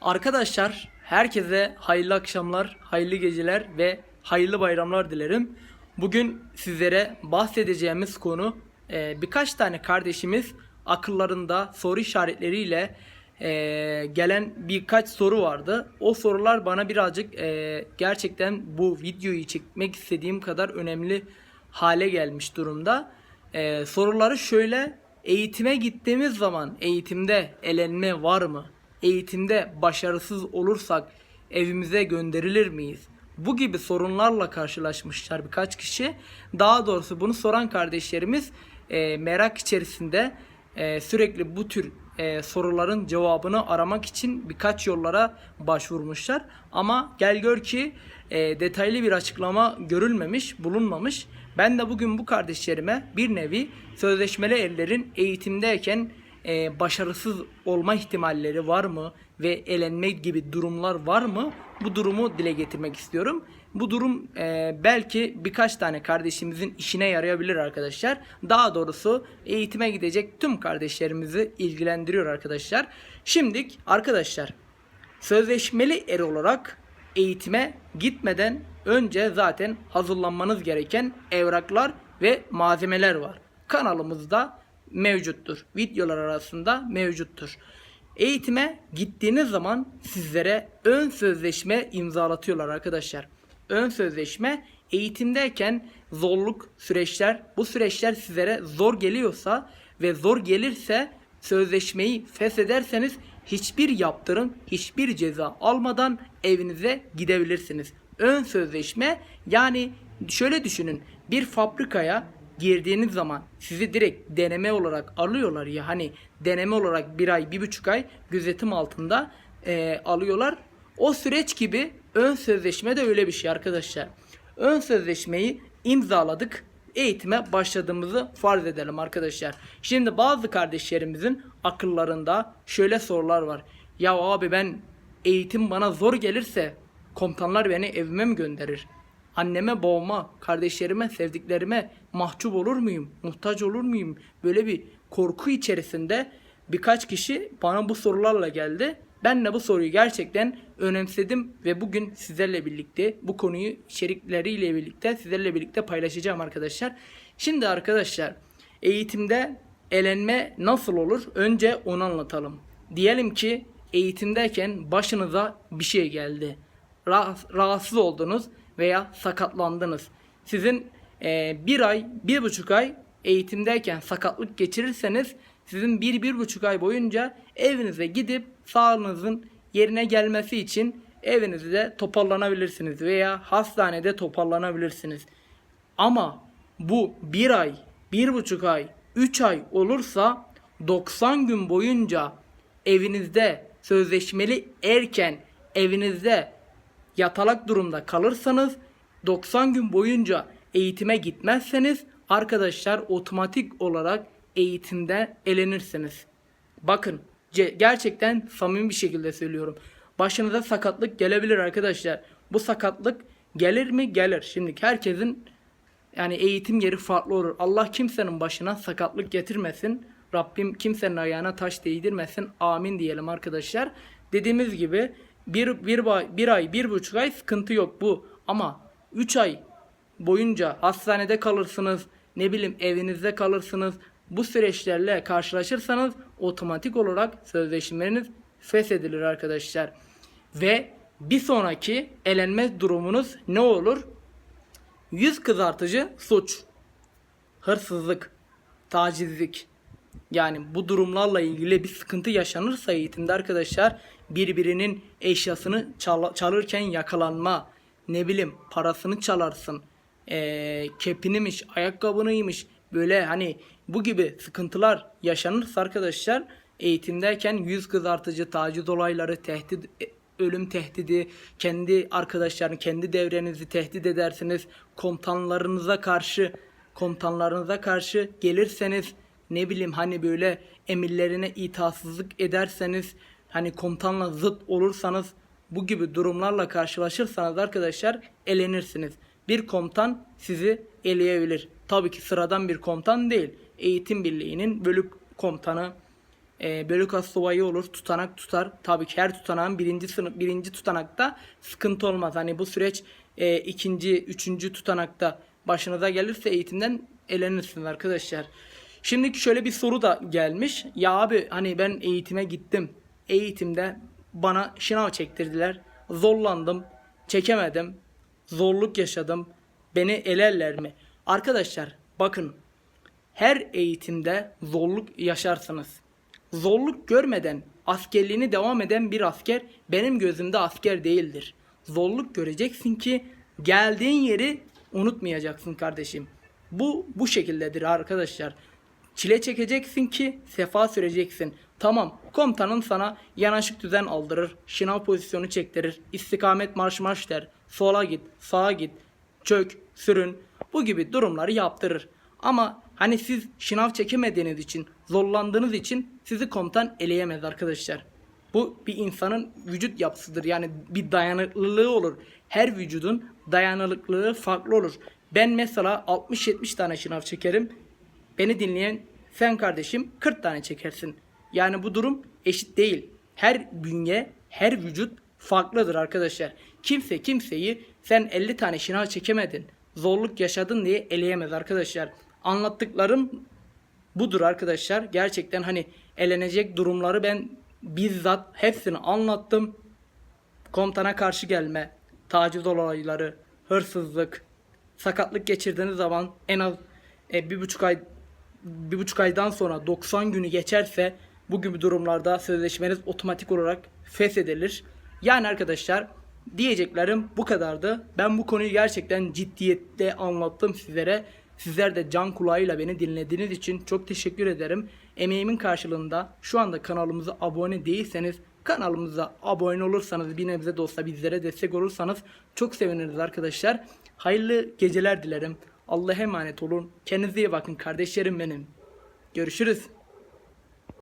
Arkadaşlar herkese hayırlı akşamlar, hayırlı geceler ve hayırlı bayramlar dilerim. Bugün sizlere bahsedeceğimiz konu e, birkaç tane kardeşimiz akıllarında soru işaretleriyle e, gelen birkaç soru vardı. O sorular bana birazcık e, gerçekten bu videoyu çekmek istediğim kadar önemli hale gelmiş durumda. Soruları şöyle eğitime gittiğimiz zaman eğitimde elenme var mı? Eğitimde başarısız olursak evimize gönderilir miyiz? Bu gibi sorunlarla karşılaşmışlar birkaç kişi. Daha doğrusu bunu soran kardeşlerimiz e, merak içerisinde e, sürekli bu tür e, soruların cevabını aramak için birkaç yollara başvurmuşlar. Ama gel gör ki e, detaylı bir açıklama görülmemiş, bulunmamış. Ben de bugün bu kardeşlerime bir nevi sözleşmeli erlerin eğitimdeyken e, başarısız olma ihtimalleri var mı ve elenme gibi durumlar var mı? Bu durumu dile getirmek istiyorum. Bu durum e, belki birkaç tane kardeşimizin işine yarayabilir arkadaşlar. Daha doğrusu eğitime gidecek tüm kardeşlerimizi ilgilendiriyor arkadaşlar. Şimdilik arkadaşlar sözleşmeli er olarak eğitime gitmeden önce zaten hazırlanmanız gereken evraklar ve malzemeler var. Kanalımızda mevcuttur. Videolar arasında mevcuttur. Eğitime gittiğiniz zaman sizlere ön sözleşme imzalatıyorlar arkadaşlar. Ön sözleşme eğitimdeyken zorluk süreçler, bu süreçler sizlere zor geliyorsa ve zor gelirse sözleşmeyi feshederseniz hiçbir yaptırım, hiçbir ceza almadan evinize gidebilirsiniz. Ön sözleşme yani şöyle düşünün bir fabrikaya girdiğiniz zaman sizi direkt deneme olarak alıyorlar ya hani deneme olarak bir ay bir buçuk ay gözetim altında e, alıyorlar. O süreç gibi ön sözleşme de öyle bir şey arkadaşlar. Ön sözleşmeyi imzaladık eğitime başladığımızı farz edelim arkadaşlar. Şimdi bazı kardeşlerimizin akıllarında şöyle sorular var. Ya abi ben eğitim bana zor gelirse komutanlar beni evime mi gönderir? Anneme, babama, kardeşlerime, sevdiklerime mahcup olur muyum? Muhtaç olur muyum? Böyle bir korku içerisinde birkaç kişi bana bu sorularla geldi. Ben de bu soruyu gerçekten önemsedim ve bugün sizlerle birlikte bu konuyu içerikleriyle birlikte sizlerle birlikte paylaşacağım arkadaşlar. Şimdi arkadaşlar eğitimde elenme nasıl olur? Önce onu anlatalım. Diyelim ki eğitimdeyken başınıza bir şey geldi. Rah- rahatsız oldunuz veya sakatlandınız. Sizin e, bir ay, bir buçuk ay eğitimdeyken sakatlık geçirirseniz sizin bir, bir buçuk ay boyunca evinize gidip sağlığınızın yerine gelmesi için evinizde toparlanabilirsiniz veya hastanede toparlanabilirsiniz. Ama bu bir ay, bir buçuk ay, üç ay olursa 90 gün boyunca evinizde sözleşmeli erken evinizde yatalak durumda kalırsanız 90 gün boyunca eğitime gitmezseniz arkadaşlar otomatik olarak eğitimde elenirsiniz. Bakın gerçekten samimi bir şekilde söylüyorum. Başınıza sakatlık gelebilir arkadaşlar. Bu sakatlık gelir mi? Gelir. Şimdi herkesin yani eğitim yeri farklı olur. Allah kimsenin başına sakatlık getirmesin. Rabbim kimsenin ayağına taş değdirmesin. Amin diyelim arkadaşlar. Dediğimiz gibi bir, bir, bir ay, bir buçuk ay sıkıntı yok bu. Ama 3 ay boyunca hastanede kalırsınız, ne bileyim evinizde kalırsınız. Bu süreçlerle karşılaşırsanız otomatik olarak sözleşmeniz feshedilir arkadaşlar. Ve bir sonraki elenme durumunuz ne olur? Yüz kızartıcı suç, hırsızlık, tacizlik. Yani bu durumlarla ilgili bir sıkıntı yaşanırsa eğitimde arkadaşlar birbirinin eşyasını çal- çalırken yakalanma, ne bileyim parasını çalarsın, ee, kepiniymiş, ayakkabınıymış. Böyle hani bu gibi sıkıntılar yaşanırsa arkadaşlar eğitimdeyken yüz kızartıcı taciz olayları, tehdit e, ölüm tehdidi, kendi arkadaşların, kendi devrenizi tehdit edersiniz. Komutanlarınıza karşı, komutanlarınıza karşı gelirseniz ne bileyim hani böyle emirlerine itaatsızlık ederseniz, hani komutanla zıt olursanız bu gibi durumlarla karşılaşırsanız arkadaşlar elenirsiniz. Bir komutan sizi eleyebilir. Tabii ki sıradan bir komutan değil. Eğitim birliğinin bölük komutanı, e, bölük asuvayı olur, tutanak tutar. Tabii ki her tutanağın birinci sınıf, birinci tutanakta sıkıntı olmaz. Hani bu süreç e, ikinci, üçüncü tutanakta başınıza gelirse eğitimden elenirsiniz arkadaşlar. Şimdi şöyle bir soru da gelmiş. Ya abi hani ben eğitime gittim. Eğitimde bana şınav çektirdiler. Zorlandım. Çekemedim. Zorluk yaşadım. Beni elerler mi? Arkadaşlar bakın her eğitimde zorluk yaşarsınız. Zorluk görmeden askerliğini devam eden bir asker benim gözümde asker değildir. Zorluk göreceksin ki geldiğin yeri unutmayacaksın kardeşim. Bu bu şekildedir arkadaşlar. Çile çekeceksin ki sefa süreceksin. Tamam komutanın sana yanaşık düzen aldırır, şınav pozisyonu çektirir, istikamet marş marş der, sola git, sağa git, çök, sürün bu gibi durumları yaptırır. Ama hani siz şınav çekemediğiniz için, zorlandığınız için sizi komutan eleyemez arkadaşlar. Bu bir insanın vücut yapısıdır. Yani bir dayanıklılığı olur. Her vücudun dayanıklılığı farklı olur. Ben mesela 60-70 tane şınav çekerim. Beni dinleyen sen kardeşim 40 tane çekersin. Yani bu durum eşit değil. Her bünye, her vücut farklıdır arkadaşlar. Kimse kimseyi sen 50 tane şınav çekemedin, zorluk yaşadın diye eleyemez arkadaşlar. Anlattıklarım budur arkadaşlar. Gerçekten hani elenecek durumları ben bizzat hepsini anlattım. Komutana karşı gelme, taciz olayları, hırsızlık, sakatlık geçirdiğiniz zaman en az e, bir buçuk ay bir buçuk aydan sonra 90 günü geçerse bu gibi durumlarda sözleşmeniz otomatik olarak feshedilir. Yani arkadaşlar diyeceklerim bu kadardı. Ben bu konuyu gerçekten ciddiyette anlattım sizlere. Sizler de can kulağıyla beni dinlediğiniz için çok teşekkür ederim. Emeğimin karşılığında şu anda kanalımıza abone değilseniz kanalımıza abone olursanız bir nebze de olsa bizlere destek olursanız çok seviniriz arkadaşlar. Hayırlı geceler dilerim. Allah'a emanet olun. Kendinize iyi bakın kardeşlerim benim. Görüşürüz.